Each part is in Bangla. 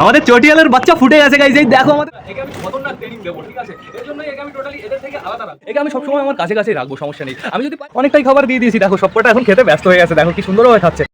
আমাদের চটিয়ালের বাচ্চা ফুটে গেছে গাইজ এই দেখো আমাদের। একে আমি খতরনাক ট্রেনিং দেবো, ঠিক আছে? এর জন্য একে আমি টোটালি এদের থেকে আলাদা রাখব একে আমি সবসময় আমার কাছে কাছেই রাখব, সমস্যা নেই। আমি যদি অনেকটাই খাবার দিয়ে দিয়েছি, দেখো, সবকটা এখন খেতে ব্যস্ত হয়ে গেছে, দেখো, কি সুন্দরভাবে খাচ্ছে।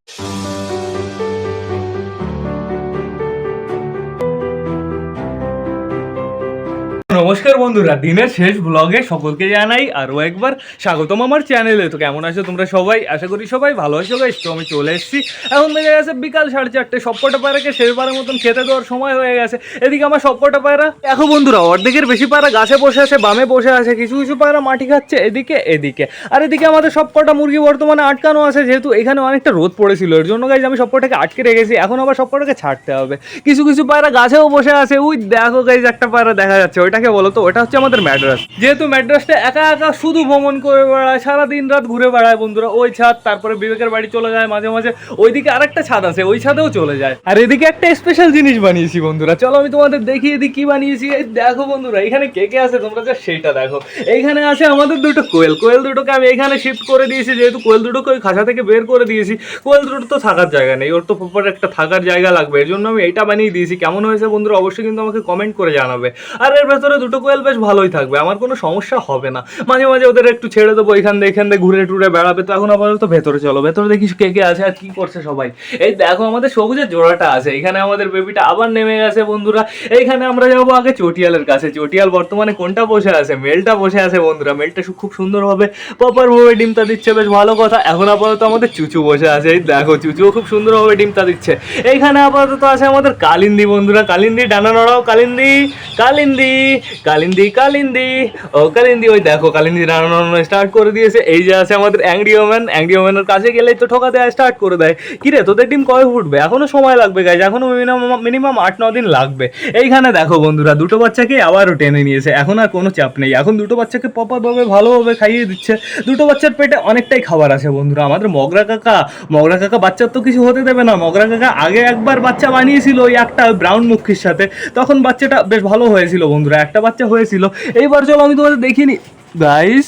বন্ধুরা, দিনের শেষ ব্লগে সকলকে জানাই আরও একবার স্বাগতম আমার চ্যানেলে তো কেমন আছো তোমরা সবাই? আশা করি সবাই ভালো আছো গাইস তো আমি চলে এসেছি। এখন বেজে গেছে বিকাল সাড়ে চারটে, সবকটা পায়রাকে শেষবারের মতন খেতে দেওয়ার সময় হয়ে গেছে। এদিকে আমার সবকটা পায়রা। দেখো বন্ধুরা, অর্ধেকের বেশি পায়রা গাছে বসে আছে, বামে বসে আছে, কিছু কিছু পায়রা মাটি খাচ্ছে, এদিকে এদিকে। আর এদিকে আমাদের সবকটা মুরগি বর্তমানে আটকানো আছে, যেহেতু এখানে অনেকটা রোদ পড়েছিল। এর জন্য গাইজ আমি সবকটাকে আটকে রেখেছি, এখন আবার সবকটাকে ছাড়তে হবে। কিছু কিছু পায়রা গাছেও বসে আছে। উই, দেখো গাইজ একটা পায়রা দেখা যাচ্ছে। ওইটাকে বলো তো ওটা হচ্ছে আমাদের ম্যাড্রাস। যেহেতু ম্যাড্রাসটা একা একা শুধু ভ্রমণ করে বেড়ায় সারা দিন রাত ঘুরে বেড়ায় বন্ধুরা। ওই ছাদ, তারপরে বিবেকের বাড়ি চলে যায় মাঝে মাঝে। ওইদিকে আরেকটা ছাদ আছে, ওই ছাদেও চলে যায়। আর এদিকে একটা স্পেশাল জিনিস বানিয়েছি বন্ধুরা। চলো আমি তোমাদের দেখিয়ে দিই কি বানিয়েছি। এই দেখো বন্ধুরা, এখানে কে কে আছে তোমরা যা সেইটা দেখো। এইখানে আছে আমাদের দুটো কোয়েল। কোয়েল দুটোকে আমি এখানে শিফট করে দিয়েছি, যেহেতু কোয়েল দুটোকে ওই খাঁচা থেকে বের করে দিয়েছি। কোয়েল দুটো তো থাকার জায়গা নেই, ওর তো প্রপার একটা থাকার জায়গা লাগবে। এর জন্য আমি এইটা বানিয়ে দিয়েছি। কেমন হয়েছে বন্ধুরা, অবশ্যই কিন্তু আমাকে কমেন্ট করে জানাবে। আর এর ভেতরে দুটো কোয়েল বেশ ভালোই থাকবে, আমার কোনো সমস্যা হবে না। মাঝে মাঝে ওদের একটু ছেড়ে দেবো, এখান থেকে এখান থেকে ঘুরে টুরে বেড়াবে, তো এখন আপাতত ভেতরে চলো। ভেতরে দেখিস কে কে আছে আর কি করছে সবাই। এই দেখো, আমাদের সবুজের জোড়াটা আছে। এখানে আমাদের বেবিটা আবার নেমে গেছে, বন্ধুরা। এইখানে আমরা যাব আগে চটিয়ালের কাছে। চটিয়াল বর্তমানে কোনটা বসে আছে? মেলটা বসে আছে, বন্ধুরা। মেলটা খুব সুন্দরভাবে প্রপার ভাবে ডিমটা দিচ্ছে, বেশ ভালো কথা। এখন আপাতত আমাদের চুচু বসে আছে। এই দেখো, চুচুও খুব সুন্দরভাবে ডিমটা দিচ্ছে। এইখানে আপাতত আছে আমাদের কালিন্দি, বন্ধুরা। কালিন্দি, ডানা নড়াও, কালিন্দি। কালিন্দি কালিন্দি। কালিন্দি কালিন্দি। ও, কালিন্দি, ওই দেখো, কালিন্দি রান্না স্টার্ট করে দিয়েছে। এই যে আছে আমাদের অ্যাংরি ওম্যান অ্যাংরি ওম্যানের কাছে গেলেই তো ঠোকা দেওয়া স্টার্ট করে দেয়। কি রে তোদের ডিম কবে ফুটবে? এখনও সময় লাগবে গাইজ এখনও মিনিমাম মিনিমাম আট, ন দিন লাগবে। এইখানে দেখো বন্ধুরা, দুটো বাচ্চাকে আবারও টেনে নিয়েছে। এখন আর কোনো চাপ নেই। এখন দুটো বাচ্চাকে প্রপারভাবে ভালোভাবে খাইয়ে দিচ্ছে। দুটো বাচ্চার পেটে অনেকটাই খাবার আছে বন্ধুরা। আমাদের মগরা কাকা মগরা কাকা বাচ্চার তো কিছু হতে দেবে না। মগরা কাকা আগে একবার বাচ্চা বানিয়েছিল ওই একটা ব্রাউন মুখির সাথে। তখন বাচ্চাটা বেশ ভালো হয়েছিল বন্ধুরা। একটা বাচ্চা হয়েছিল। এইবার চলো, আমি তোমাদের দেখিনি। গাইস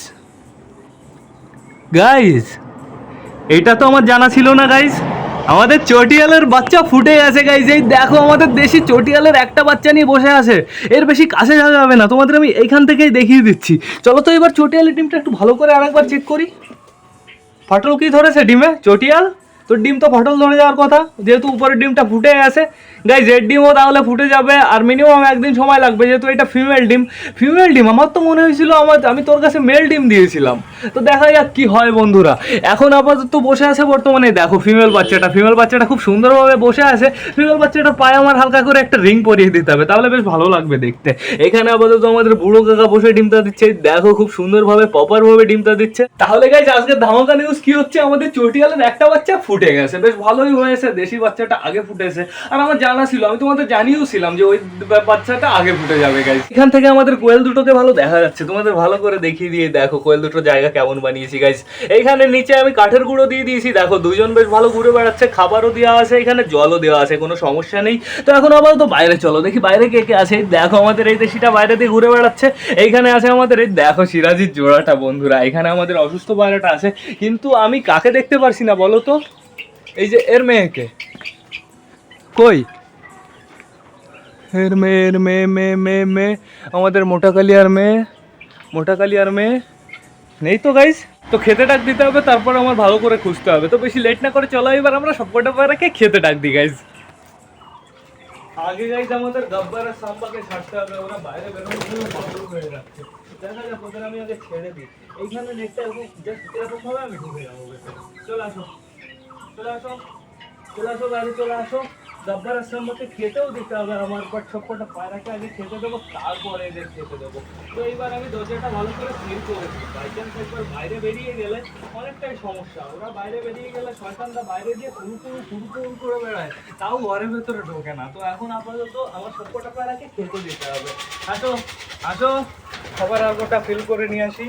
গাইস এটা তো আমার জানা ছিল না গাইস আমাদের চটিয়ালের বাচ্চা ফুটে আছে গাইজ এই দেখো, আমাদের দেশি চটিয়ালের একটা বাচ্চা নিয়ে বসে আছে। এর বেশি কাছে যাওয়া যাবে না, তোমাদের আমি এইখান থেকেই দেখিয়ে দিচ্ছি। চলো তো এবার চটিয়ালের ডিমটা একটু ভালো করে আরেকবার চেক করি। ফাটল কি ধরেছে ডিমে চটিয়াল? তো ডিম তো ফটল ধরে যাওয়ার কথা। যেহেতু উপরের ডিমটা ফুটে গেছে। গাই জেড ডিমও তাহলে ফুটে যাবে আর মিনিমাম একদিন সময় লাগবে, যেহেতু এটা ফিমেল ডিম। ফিমেল ডিম, আমার তো মনে হয়েছিল আমার আমি তোর কাছে মেল ডিম দিয়েছিলাম। তো দেখা যাক কি হয় বন্ধুরা। এখন আপাতত বসে আছে বর্তমানে, দেখো ফিমেল বাচ্চাটা। ফিমেল বাচ্চাটা খুব সুন্দরভাবে বসে আছে। ফিমেল বাচ্চাটার পায়ে আমার হালকা করে একটা রিং পরিয়ে দিতে হবে, তাহলে বেশ ভালো লাগবে দেখতে। এখানে আপাতত আমাদের বুড়ো কাকা বসে ডিমটা দিচ্ছে। দেখো খুব সুন্দরভাবে প্রপার ভাবে ডিমটা দিচ্ছে। তাহলে গাইজ আজকে ধামাকা নিউজ কি হচ্ছে? আমাদের চটিয়ালের একটা বাচ্চা ফুটে গেছে। বেশ ভালোই হয়েছে, দেশি বাচ্চাটা আগে ফুটেছে। আর আমার জানা ছিল, আমি তোমাদের জানিয়েও ছিলাম যে ওই বাচ্চাটা আগে ফুটে যাবে গাইজ এখান থেকে আমাদের কোয়েল দুটোকে ভালো দেখা যাচ্ছে। তোমাদের ভালো করে দেখিয়ে দিয়ে দেখো, কোয়েল দুটো জায়গা কেমন বানিয়েছি গাইজ এইখানে নিচে আমি কাঠের গুঁড়ো দিয়ে দিয়েছি। দেখো, দুজন বেশ ভালো ঘুরে বেড়াচ্ছে, খাবারও দেওয়া আছে, এখানে জলও দেওয়া আছে, কোনো সমস্যা নেই। তো এখন আবার তো বাইরে চলো, দেখি বাইরে কে কে আছে। দেখো, আমাদের এই দেশিটা বাইরে দিয়ে ঘুরে বেড়াচ্ছে। এইখানে আছে আমাদের এই, দেখো সিরাজির জোড়াটা, বন্ধুরা। এখানে আমাদের অসুস্থ বাইরেটা আছে। কিন্তু আমি কাকে দেখতে পারছি না, বলো তো? এই যে এর মেয়েকে। কই? এর মেয়ে এর মেয়ে মেয়ে মেয়ে মেয়ে। আমাদের মোটা কালিয়ার মেয়ে। মোটা কালিয়ার মেয়ে। নেই তো গাইস তো খেতে ডাক দিতে হবে, তারপর আমার ভালো করে খুঁজতে হবে। তো বেশি লেট না করে চলো, এবার আমরা সবকটা পায়রাকে খেতে ডাক দিই গাইস আগে গাইস আমাদের গব্বরের সাম্বাকে ছাড়তে হবে, ওরা বাইরে বেরোনোর জন্য হয়ে যাচ্ছে। ছেড়ে দিই। এইখানে চলে আসো। চলে আসো। চলে আসো চলে আসো। গব্বরের সাম্বাকে খেতেও দিতে হবে আমার বাট সবকটা পায়রাকে আগে খেতে দেবো, তারপরে এদের খেতে দেবো। তো এইবার আমি দরজাটা ভালো করে সিল করেছি বাই চান্স একবার বাইরে বেরিয়ে গেলে অনেকটাই সমস্যা। ওরা বাইরে বেরিয়ে গেলে শয়তানরা বাইরে দিয়ে ফুরু ফুরু ফুরু ফুরু করে বেড়ায়। তাও ঘরের ভেতরে ঢোকে না। তো এখন আপাতত আমার সবকটা পায়রাকে খেতে দিতে হবে। আসো আসো। সবার আগোটা ফিল করে নিয়ে আসি।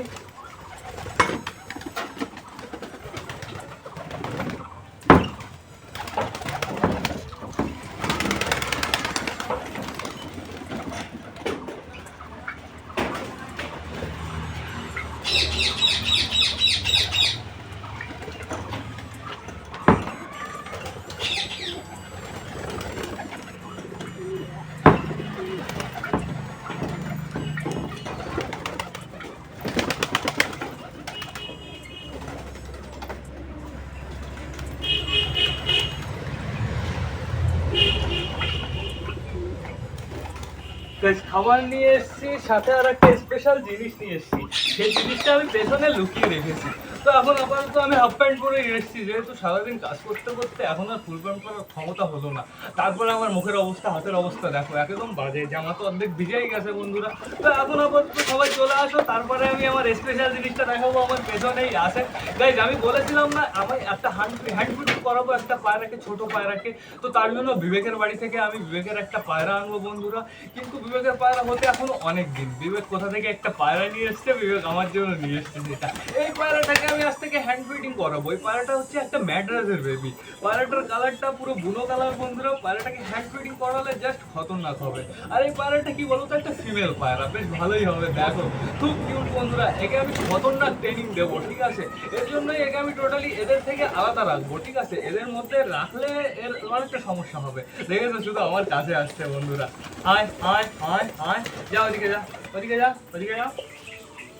খাবার নিয়ে এসেছি, সাথে আর একটা স্পেশাল জিনিস নিয়ে এসেছি। সেই জিনিসটা আমি পেছনে লুকিয়ে রেখেছি। তো এখন আপাতত আমি হাফ প্যান্ট পরে এসেছি, যেহেতু সারাদিন কাজ করতে করতে এখন আর ফুল প্যান্ট পরার ক্ষমতা হলো না। তারপরে আমার মুখের অবস্থা, হাতের অবস্থা, দেখো, একদম বাজে, জামা তো অর্ধেক ভিজেই গেছে বন্ধুরা। তো এখন আপাতত সবাই চলে আসো, তারপরে আমি আমার স্পেশাল জিনিসটা দেখাবো, আমার পেছনেই আছে গাইজ আমি বলেছিলাম না, আমি একটা হ্যান্ড হ্যান্ড ফিটিং করাবো একটা পায়রাকে ছোট পায়রাকে তো তার জন্য বিবেকের বাড়ি থেকে আমি বিবেকের একটা পায়রা আনব বন্ধুরা। কিন্তু বিবেকের পায়রা হতে এখনও অনেক দিন। বিবেক কোথা থেকে একটা পায়রা নিয়ে এসছে, বিবেক আমার জন্য নিয়ে এসছে সেটা এই পায়রাটাকে আমি আজ থেকে হ্যান্ড ফিটিং করাবো। এই পায়রাটা হচ্ছে একটা ম্যাড্রাসের বেবি পায়রাটার কালারটা পুরো বুনো কালার বন্ধুরা। পায়রাটাকে হ্যান্ড ফিটিং করালে জাস্ট খতরনাক হবে। আর এই পায়রাটা কি বলতো? একটা ফিমেল পায়রা। বেশ ভালোই হবে, দেখো। খুব কিউট বন্ধুরা। একে আমি খতরনাক ট্রেনিং দেবো, ঠিক আছে? এর জন্যই একে আমি টোটালি এদের থেকে আলাদা রাখব, ঠিক আছে? এদের মধ্যে রাখলে এর অনেকটা সমস্যা হবে। দেখেছ শুধু আমার কাছে আসছে বন্ধুরা। আয় আয় আয় আয়। যা ওদিকে যা ওদিকে যা ওদিকে যা।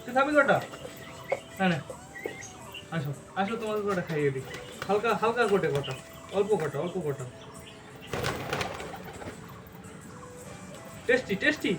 তুই খাবি কটা হ্যাঁ না। আসো আসো তোমাকে কটা খাইয়ে দিই। হালকা হালকা কোটে কটা, অল্প কটা অল্প কটা। Tasty tasty.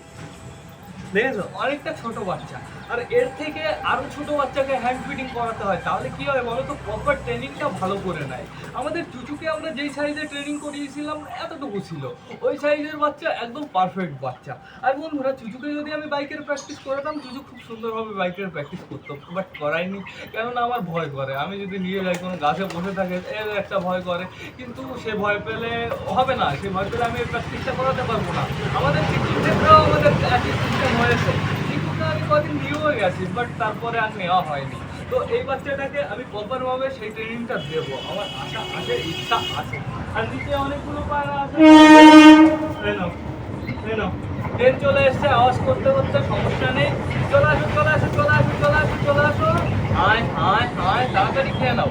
দেখেছ? অনেকটা ছোট বাচ্চা। আর এর থেকে আরও ছোট বাচ্চাকে হ্যান্ড ফিডিং করাতে হয়, তাহলে কি হয় বলো তো? প্রপার ট্রেনিংটা ভালো করে নেয়। আমাদের চুচুকে আমরা যেই সাইজে ট্রেনিং করিয়েছিলাম, এতটুকু ছিল। ওই সাইজের বাচ্চা একদম পারফেক্ট বাচ্চা। আর বন্ধুরা, চুচুকে যদি আমি বাইকের প্র্যাকটিস করাতাম, চুচু খুব সুন্দরভাবে বাইকের প্র্যাকটিস করতো বাট করাইনি কেননা আমার ভয় করে। আমি যদি নিয়ে যাই, কোনো গাছে বসে থাকে এর একটা ভয় করে। কিন্তু সে ভয় পেলে হবে না। সে ভয় পেলে আমি প্র্যাকটিসটা করাতে পারব না। আমাদের আমাদের একই হয়েছে। টিকুকে আমি কদিন নিয়েও গেছি বাট তারপরে আর নেওয়া হয়নি। তো এই বাচ্চাটাকে আমি প্রপারভাবে সেই ট্রেনিংটা দেবো। আমার আশা আছে, ইচ্ছা আছে। আর নিচে অনেকগুলো পায়রা আছে। ট্রেন চলে এসছে, আওয়াজ করতে করতে সমস্যা নেই। চলে আসো চলে আসো চলে আসো চলে আসো চলে আসো। আয় আয় আয় তাড়াতাড়ি খেয়ে নাও।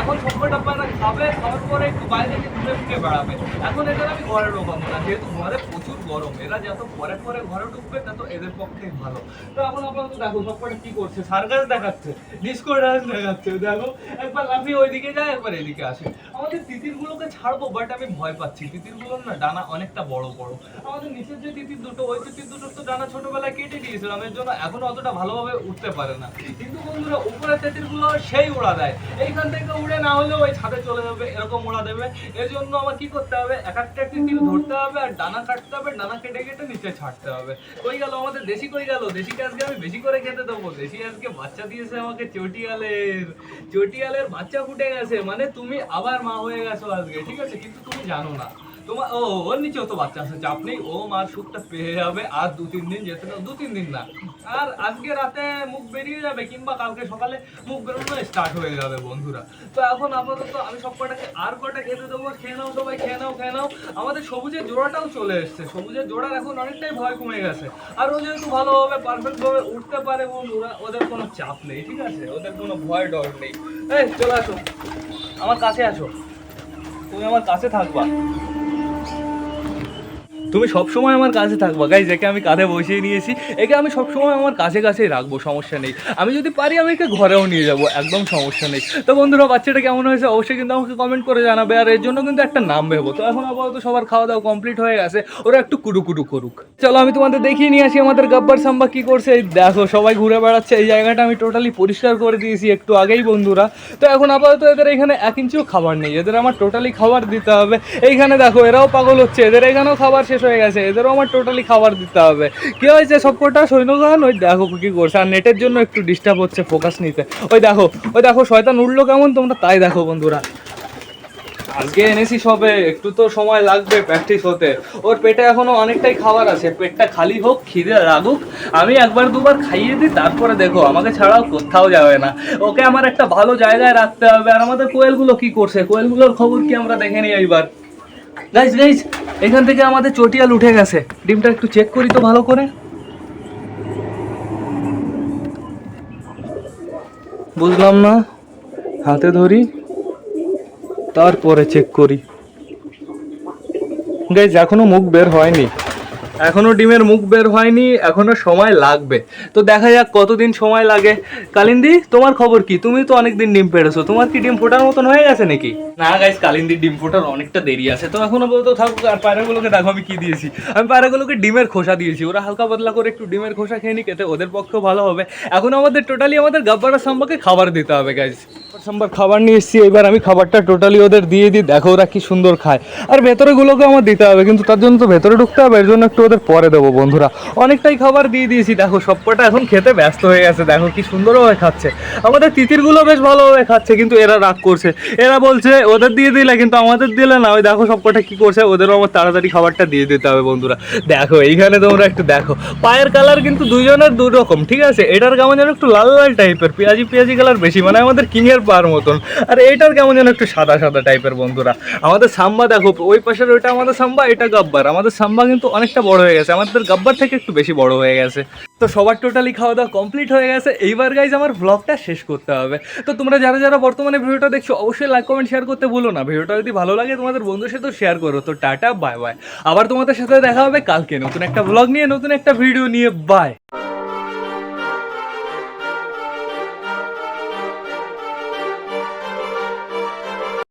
এখন সবকটা পায়রা খাবে খাওয়ার পরে একটু বাইরে থেকে ঘুরে ফিরে বেড়াবে। এখন এদের আমি ঘরে ঢোকাবো না, যেহেতু ঘরে প্রচুর গরম। এরা যত পরে পরে ঘরে ঢুকবে, তত এদের পক্ষে ভালো। তো এখন আপাতত দেখো সবকটা কি করছে, সার্কাস দেখাচ্ছে ডিসকো ডান্স দেখাচ্ছে, দেখো। একবার লাফিয়ে ওইদিকে যায়, একবার এদিকে আসে। আমাদের তিতিরগুলোকে ছাড়বো বাট আমি ভয় পাচ্ছি। তিতিরগুলোর না ডানা অনেকটা বড় বড়। আমাদের নিচের যে তিতির দুটো, ওই তিতির দুটোর তো ডানা ছোটবেলায় কেটে দিয়েছিলাম, এর জন্য এখনও অতটা ভালোভাবে উঠতে পারে না। কিন্তু বন্ধুরা তিতিরগুলো সেই উড়া দেয়। এইখান থেকে উড়ে না হলেও ওই ছাদে চলে যাবে, এরকম উড়া দেবে। এর জন্য আমার কি করতে হবে? এক একটা তিতির ধরতে হবে আর ডানা কাটতে হবে, ডানা কেটে কেটে নিচে ছাড়তে হবে। কই গেল আমাদের দেশি কই গেল? দেশিকে আজকে আমি বেশি করে খেতে দেবো। দেশি আজকে বাচ্চা দিয়েছে আমাকে চটিয়ালের। চটিয়ালের বাচ্চা ফুটে গেছে মানে তুমি আবার মা হয়ে গেছো আজকে, ঠিক আছে? কিন্তু তুমি জানো না। তোমার ও, ওর নিচেও তো বাচ্চা আছে, চাপ নেই। ও মার সুখটা পেয়ে যাবে আর দু তিন দিন যেতে না দু তিন দিন না। আর আজকে রাতে মুখ বেরিয়ে যাবে কিংবা কালকে সকালে মুখ বেরোনো স্টার্ট হয়ে যাবে বন্ধুরা। তো এখন আপাতত আমি সব কটাকে আর কটা খেতে দেবো, খেয়ে নাও সবাই, খেয়ে নাও খেয়ে নাও। আমাদের সবুজের জোড়াটাও চলে এসছে। সবুজের জোড়ার এখন অনেকটাই ভয় কমে গেছে। আর ও যেহেতু ভালোভাবে পারফেক্টভাবে উঠতে পারে বন্ধুরা, ওদের কোনো চাপ নেই, ঠিক আছে? ওদের কোনো ভয় ডর নেই। এই, চলে আসো। আমার কাছে আসো। তুমি আমার কাছে থাকবা। তুমি সবসময় আমার কাছে থাকবা। গাইজ একে আমি কাঁধে বসিয়ে নিয়েছি। একে আমি সবসময় আমার কাছে কাছেই রাখব, সমস্যা নেই। আমি যদি পারি, আমি একে ঘরেও নিয়ে যাব, একদম সমস্যা নেই। তো বন্ধুরা, বাচ্চাটা কেমন হয়েছে? অবশ্যই কিন্তু আমাকে কমেন্ট করে জানাবে। আর এর জন্য কিন্তু একটা নাম ভেবো। তো এখন আপাতত সবার খাওয়া দাওয়া কমপ্লিট হয়ে গেছে। ওরা একটু কুডু করুক। চলো, আমি তোমাদের দেখিয়ে নিয়ে আসি আমাদের গাব্বার সাম্বা কি করছে। এই দেখো, সবাই ঘুরে বেড়াচ্ছে। এই জায়গাটা আমি টোটালি পরিষ্কার করে দিয়েছি একটু আগেই, বন্ধুরা। তো এখন আপাতত এদের এখানে এক ইঞ্চিও খাবার নেই। এদের আমার টোটালি খাবার দিতে হবে। এইখানে দেখো, এরাও পাগল হচ্ছে। এদের এখানেও খাবার শেষ হয়ে গেছে, এদেরও আমার টোটালি খাবার দিতে হবে। কি হয়েছে সবকটা সৈন্যগান ওই দেখো কি করছে, আর নেটের জন্য একটু ডিস্টার্ব হচ্ছে ফোকাস নিতে। ওই দেখো ওই দেখো, শয়তান উঠল কেমন? তোমরা তাই দেখো, বন্ধুরা। আজকে এনেছি সবে, একটু তো সময় লাগবে প্র্যাকটিস হতে। ওর পেটে এখনও অনেকটাই খাবার আছে, পেটটা খালি হোক, খিদে লাগুক, আমি একবার দুবার খাইয়ে দিই, তারপরে দেখো, আমাকে ছাড়াও কোথাও যাবে না। ওকে আমার একটা ভালো জায়গায় রাখতে হবে, আর আমাদের কোয়েলগুলো কি করছে? কোয়েলগুলোর খবর কি আমরা দেখে নিই এইবার? গাইজ গাইজ এখান থেকে আমাদের চটিয়াল উঠে গেছে। ডিমটা একটু চেক করি তো ভালো করে। বুঝলাম না। হাতে ধরি, তারপরে চেক করি। গাইজ এখনও মুখ বের হয়নি। এখনও ডিমের মুখ বের হয়নি, এখনও সময় লাগবে। তো দেখা যাক কতদিন সময় লাগে। কালিন্দি, তোমার খবর কি? তুমি তো অনেকদিন ডিম পেড়েছো, তোমার কি ডিম ফোটার মতন হয়ে গেছে নাকি? না গাইস কালিন্দির ডিম ফোটার অনেকটা দেরি আছে। তো এখনও বলতো থাকুক আর পায়রাগুলোকে দেখো আমি কি দিয়েছি। আমি পায়রাগুলোকে ডিমের খোসা দিয়েছি, ওরা হালকা পাতলা করে একটু ডিমের খোসা খেয়ে নিক, এতে ওদের পক্ষেও ভালো হবে। এখন আমাদের টোটালি আমাদের গাব্বারা সাম্বাকে খাবার দিতে হবে গাইস সাম্বার খাবার নিয়ে এসেছি, এবার আমি খাবারটা টোটালি ওদের দিয়ে দিই, দেখো ওরা কি সুন্দর খায়। আর ভেতরেগুলোকে আমার দিতে হবে, কিন্তু তার জন্য তো ভেতরে ঢুকতে হবে, এর জন্য একটু ওদের পরে দেবো, বন্ধুরা। অনেকটাই খাবার দিয়ে দিয়েছি, দেখো সবকটা এখন খেতে ব্যস্ত হয়ে গেছে, দেখো কি সুন্দরভাবে খাচ্ছে। আমাদের তিতিরগুলো বেশ ভালোভাবে খাচ্ছে, কিন্তু এরা রাগ করছে। এরা বলছে, ওদের দিয়ে দিলে, কিন্তু আমাদের দিলে না। ওই দেখো সবকটা কি করছে, ওদেরও আমার তাড়াতাড়ি খাবারটা দিয়ে দিতে হবে, বন্ধুরা। দেখো, এইখানে তোমরা একটু দেখো। পায়ের কালার কিন্তু দুজনের দু রকম, ঠিক আছে? এটার কেমন যেন একটু লাল লাল টাইপের পেঁয়াজি পেঁয়াজি কালার বেশি মানে আমাদের কিংয়ের পার মতন। আর এইটার কেমন যেন একটু সাদা সাদা টাইপের বন্ধুরা। আমাদের সাম্বা দেখো, ওই পাশের ওইটা আমাদের সাম্বা, এটা গাব্বার। আমাদের সাম্বা কিন্তু অনেকটা বড় হয়ে গেছে। আমাদের গাব্বার থেকে একটু বেশি বড় হয়ে গেছে। তো সবার টোটালি খাওয়া দাওয়া কমপ্লিট হয়ে গেছে। এইবার গাইজ আমার ব্লগটা শেষ করতে হবে। তো তোমরা যারা যারা বর্তমানে ভিডিওটা দেখছ, অবশ্যই লাইক কমেন্ট শেয়ার করতে ভুলো না। ভিডিওটা যদি ভালো লাগে তোমাদের বন্ধুর সাথেও শেয়ার করো। তো টাটা বাই বাই আবার তোমাদের সাথে দেখা হবে কালকে। নতুন একটা ব্লগ নিয়ে, নতুন একটা ভিডিও নিয়ে। বাই